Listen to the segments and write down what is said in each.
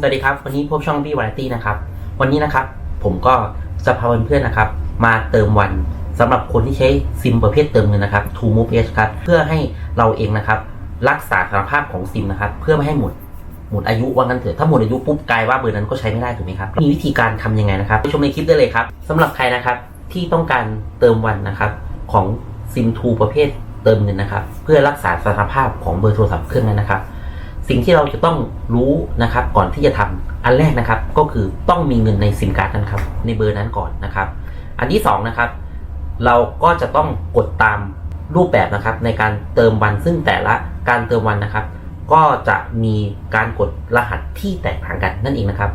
สวัสดีครับ วันนี้พบช่องบี้วาไรตี้นะครับ วันนี้นะครับผมก็จะพาเพื่อนๆนะครับ มาเติมวันสำหรับคนที่ใช้ซิมประเภทเติมเงินนะครับ To Move ครับเพื่อให้เราเองนะครับ รักษาสภาพของซิมนะครับ เพื่อไม่ให้หมดหมดอายุว่างั้นเถอะถ้าหมดอายุปุ๊บกลายว่าเบอร์นั้นก็ใช้ไม่ได้ถูกไหมครับมีวิธีการทำยังไงนะครับไปชมในคลิปได้เลยครับสำหรับใครนะครับที่ต้องการเติมวันนะครับของซิมทูประเภทเติมเงินนะครับ เพื่อรักษาสภาพของเบอร์โทรศัพท์เครื่องนั้นนะครับ สิ่งที่เราจะต้องรู้นะครับ ก่อนที่จะทำอันแรกนะครับ ก็คือต้องมีเงินในซิมการ์ดนั้นครับ ในเบอร์นั้นก่อนนะครับ อันที่สองนะครับ เราก็จะต้องกดตามรูปแบบนะครับ ในการเติมวันซึ่งแต่ละการเติมวันนะครับ ก็จะมีการกดรหัสที่แตกต่างกันนั่นเองนะครับ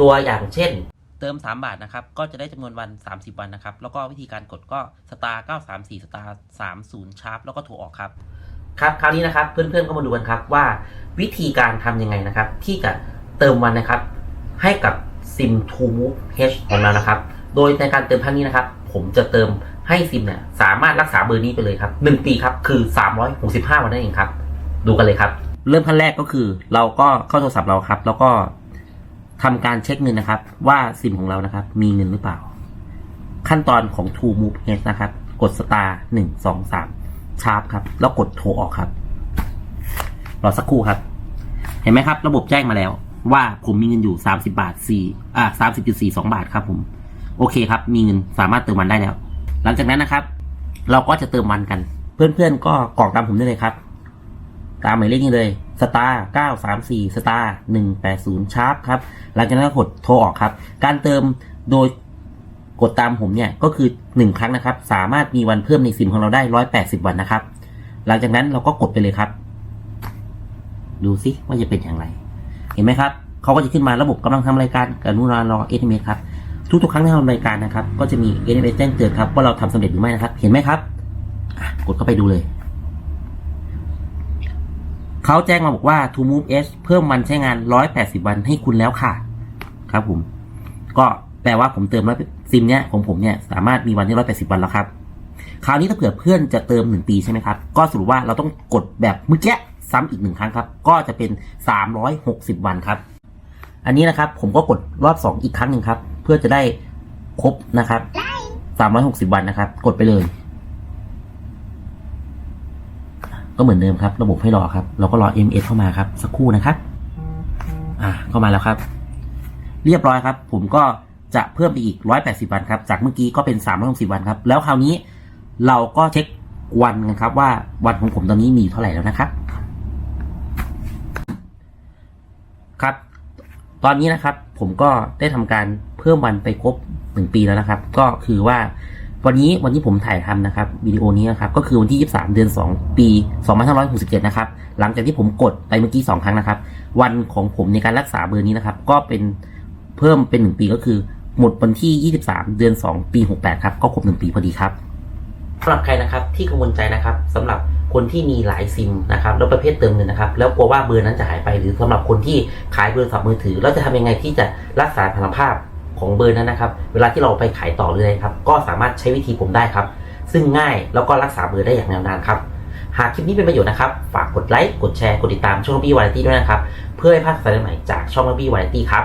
ตัวอย่างเช่น เติม 3 บาทนะครับ ก็จะได้จำนวนวัน 30 วันนะครับ แล้วก็วิธีการกดก็สตาร์934สตาร์30ชาร์ปแล้วก็โทรออกครับ ครับคราวนี้นะครับเพื่อนๆก็มาดูกันครับว่าวิธีการทำยังไงนะครับ ที่จะเติมวันนะครับ ให้กับซิม To Move H ของเรานะครับ โดยในการเติมครั้งนี้นะครับ ผมจะเติมให้ซิมเนี่ยสามารถรักษาเบอร์นี้ไปเลยครับ1ปีครับคือ 365 วันนั่นเองครับ ดูกันเลยครับ เริ่มขั้นแรกก็คือ เราก็เข้าโทรศัพท์เราครับ แล้วก็ทำการเช็คเงินนะครับ ว่าซิมของเรานะครับ มีเงินหรือเปล่า ขั้นตอนของ To Move H นะครับ กดสตาร์หนึ่งสองสาม ชาร์ปครับ แล้วกดโทรออกครับ รอสักครู่ครับ เห็นไหมครับ ระบบแจ้งมาแล้ว ว่าผมมีเงินอยู่สามสิบาทสี่อ่าสามสิบจุดสี่สองบาทครับ ผม โอเคครับ มีเงินสามารถเติมวันได้แล้ว หลังจากนั้นนะครับ เราก็จะเติมวันกัน เพื่อนๆก็กรอกตามผมได้เลยครับตามหมายเลขนี้เลยสตาร์เก้าสามสี่สตาร์หนึ่งแปดศูนย์ชาร์ปครับ หลังจากนั้นก็กดโทรออกครับ การเติมโดย กดตามผมเนี่ยก็คือหนึ่งครั้งนะครับ สามารถมีวันเพิ่มในซิมของเราได้ร้อยแปดสิบวันนะครับ หลังจากนั้นเราก็กดไปเลยครับ ดูซิว่าจะเป็นอย่างไร เห็นไหมครับเขาก็จะขึ้นมาระบบกำลังทำรายการกรุณารอเอสเมครับทุกๆครั้งที่ทำรายการนะครับ ก็จะมีเอสเมแจ้งเตือนครับว่าเราทำสำเร็จหรือไม่นะครับ เห็นไหมครับกดเข้าไปดูเลยเขาแจ้งมาบอกว่า To Move S เพิ่มวันใช้งาน 180 วันให้คุณแล้วค่ะ ครับผม ก็แปลว่าผมเติมร้อย ซิมเนี้ยของผมเนี่ยสามารถมีวันที่180วันแล้วครับ คราวนี้ถ้าเผื่อเพื่อนจะเติม1ปีใช่ไหมครับ ก็สรุปว่าเราต้องกดแบบเมื่อกี้ซ้ำอีกหนึ่งครั้งครับ ก็จะเป็น360วันครับ อันนี้นะครับผมก็กดรอบ2อีกครั้งหนึ่งครับ เพื่อจะได้ครบนะครับ360วันนะครับ กดไปเลย ก็เหมือนเดิมครับ ระบบให้รอครับ เราก็รอ MS เข้ามาครับ สักครู่นะครับ อ่าเข้ามาแล้วครับ เรียบร้อยครับ ผมก็ จะเพิ่มไปอีก 180 วันครับ จากเมื่อกี้ก็เป็น 360 วันครับ แล้วคราวนี้เราก็เช็ควันกันครับว่าวันของผมตอนนี้มีเท่าไหร่แล้วนะครับ ครับ ตอนนี้นะครับผมก็ได้ทำการเพิ่มวันไปครบ 1 ปีแล้วนะครับ ก็คือว่าวันนี้วันที่ผมถ่ายทำนะครับวิดีโอนี้นะครับ ก็คือวันที่ 23 เดือน 2 ปี 2567 นะครับ หลังจากที่ผมกดไปเมื่อกี้ 2 ครั้งนะครับ วันของผมในการรักษาเบอร์นี้นะครับ ก็เป็นเพิ่มเป็น 1 ปีก็คือ หมดวันที่ 23 เดือน 2 ปี 68 ครับ ก็ครบ 1 ปีพอดีครับสำหรับใครนะครับที่กังวลใจนะครับสำหรับคนที่มีหลายซิมนะครับแล้วประเภทเติมเงินนะครับ แล้วกลัวว่าเบอร์นั้นจะหายไปหรือสำหรับคนที่ขายเบอร์โทรศัพท์มือถือแล้วจะทำยังไงที่จะรักษาสารภาพของเบอร์นั้นนะครับ เวลาที่เราไปขายต่อเลยครับ ก็สามารถใช้วิธีผมได้ครับ ซึ่งง่ายแล้วก็รักษาเบอร์ได้อย่างยาวนานครับ หากคลิปนี้เป็นประโยชน์นะครับ ฝากกดไลค์กดแชร์กดติดตามช่องบี้วาไรตี้ด้วยนะครับ เพื่อให้พลาดสารใหม่จากช่องบี้วาไรตี้ครับ